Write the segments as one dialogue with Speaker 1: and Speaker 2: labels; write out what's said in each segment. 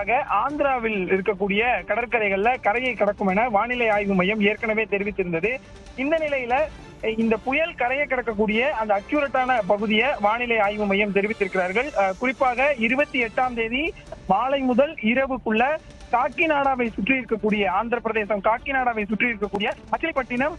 Speaker 1: ஆக ஆந்திராவில் இருக்கக்கூடிய கடற்கரைகள்ல கரையை கடக்கும் என வானிலை ஆய்வு மையம் ஏற்கனவே தெரிவித்திருந்தது. இந்த நிலையில இந்த புயல் கரையை கடக்கக்கூடிய அந்த அக்யூரட்டான பகுதியை வானிலை ஆய்வு மையம் தெரிவித்திருக்கிறார்கள். குறிப்பாக இருபத்தி எட்டாம் தேதி மாலை முதல் இரவுக்குள்ள காக்கிநாடாவை சுற்றி இருக்கக்கூடிய ஆந்திர பிரதேசம் காக்கிநாடாவை சுற்றி இருக்கக்கூடிய மச்சிலிப்பட்டினம்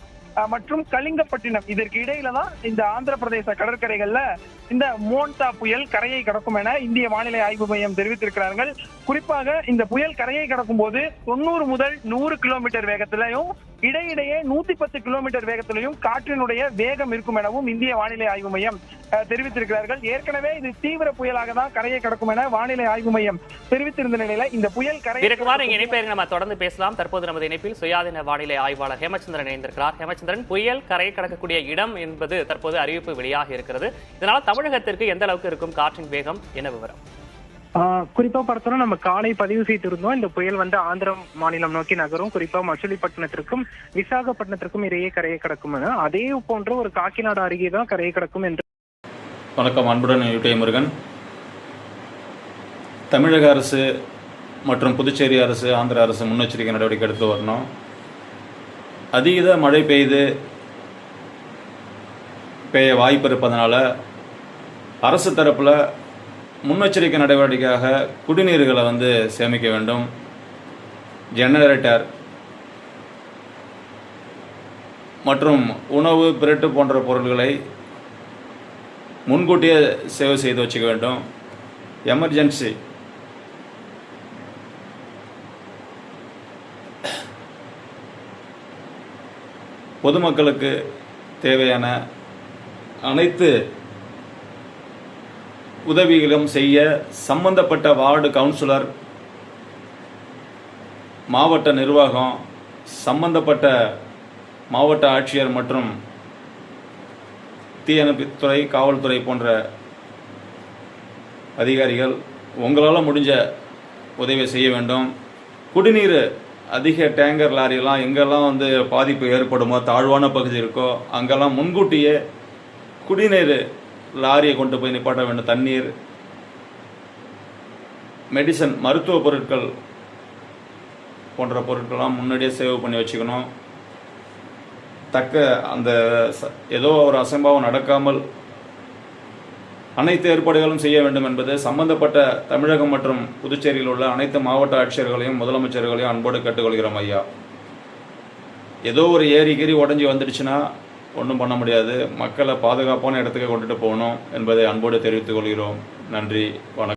Speaker 1: மற்றும் கலிங்கப்பட்டினம். இதற்கு இடையில தான் இந்த ஆந்திர பிரதேச கடற்கரைகள்ல இந்த மோன்டா புயல் கரையை கடக்கும் என இந்திய வானிலை ஆய்வு மையம் தெரிவித்திருக்கிறார்கள். குறிப்பாக இந்த புயல் கரையை கடக்கும் போது தொண்ணூறு முதல் நூறு கிலோமீட்டர் வேகத்திலையும் இடையிடையே நூத்தி பத்து கிலோமீட்டர் வேகத்திலையும் காற்றினுடைய வேகம் இருக்கும் எனவும் இந்திய வானிலை ஆய்வு மையம் தெரிவித்திருக்கிறார்கள். ஏற்கனவே இது தீவிர புயலாக தான் கரையை கடக்கும் என வானிலை ஆய்வு மையம் தெரிவித்திருந்த நிலையில இந்த புயல் கரையை
Speaker 2: நீங்க இணைப்பை நம்ம தொடர்ந்து பேசலாம். தற்போது நமது இணைப்பில் சுயாதீன வானிலை ஆய்வாளர் ஹேமச்சந்திரன் இணைந்திருக்கிறார். ஹேமச்சந்திரன் புயல் கரை கடக்கக்கூடிய இடம் என்பது தற்போது அறிவிப்பு வெளியாக இருக்கிறது. இதனால தமிழகத்திற்கு எந்த அளவுக்கு இருக்கும் காற்றின் வேகம்? என்ன விவரம்?
Speaker 3: குறிப்பா பார்த்தோம்னா நம்ம காலை பதிவு செய்திருந்தோம். இந்த புயல் வந்து ஆந்திர மாநிலம் நோக்கி நகரும். குறிப்பா மச்சுலிப்பட்டினத்திற்கும் விசாகப்பட்டினத்திற்கும் இடையே கரையை கடக்கும் என. அதே போன்ற ஒரு காக்கிநாடு அருகே தான் கரையை கடக்கும் என்று
Speaker 4: வணக்கம் அன்புடன் யுடைய முருகன். தமிழக அரசு மற்றும் புதுச்சேரி அரசு ஆந்திர அரசு முன்னெச்சரிக்கை நடவடிக்கை எடுத்து வரணும். அதீத மழை பெய்து பெய்ய வாய்ப்பு இருப்பதனால அரசு தரப்பில் முன்னெச்சரிக்கை நடவடிக்கையாக குடிநீர்களை வந்து சேமிக்க வேண்டும். ஜெனரேட்டர் மற்றும் உணவு பிரெட்டு போன்ற பொருட்களை முன்கூட்டியே சேவை செய்து வச்சுக்க வேண்டும். எமர்ஜென்சி பொதுமக்களுக்கு தேவையான அனைத்து உதவிகளும் செய்ய சம்பந்தப்பட்ட வார்டு கவுன்சிலர் மாவட்ட நிர்வாகம் சம்பந்தப்பட்ட மாவட்ட ஆட்சியர் மற்றும் தீயணைப்புத்துறை காவல்துறை போன்ற அதிகாரிகள் உங்களால் முடிஞ்ச உதவி செய்ய வேண்டும். குடிநீர் அதிக டேங்கர் லாரியெல்லாம் எங்கெல்லாம் வந்து பாதிப்பு ஏற்படுமோ தாழ்வான பகுதி இருக்கோ அங்கெல்லாம் முன்கூட்டியே குடிநீர் லாரியை கொண்டு போய் நிப்பாட்ட வேண்டும். தண்ணீர் மெடிசன் மருத்துவ பொருட்கள் போன்ற பொருட்கள்லாம் முன்னாடியே சேவ் பண்ணி வச்சுக்கணும். தக்க அந்த ச- ஏதோ ஒரு அசம்பாவம் நடக்காமல் அனைத்து ஏற்பாடுகளும் செய்ய வேண்டும் என்பது சம்பந்தப்பட்ட தமிழகம் மற்றும் புதுச்சேரியில் உள்ள அனைத்து மாவட்ட ஆட்சியர்களையும் முதலமைச்சர்களையும் அன்போடு கேட்டுக்கொள்கிறோம் ஐயா. ஏதோ ஒரு ஏரி கீரி உடஞ்சி வந்துடுச்சுன்னா ஒன்றும் பண்ண முடியாது. மக்களை பாதுகாப்பான இடத்துக்கு கொண்டுட்டு போகணும் என்பதை அன்போடு தெரிவித்துக் கொள்கிறோம். நன்றி வணக்கம்.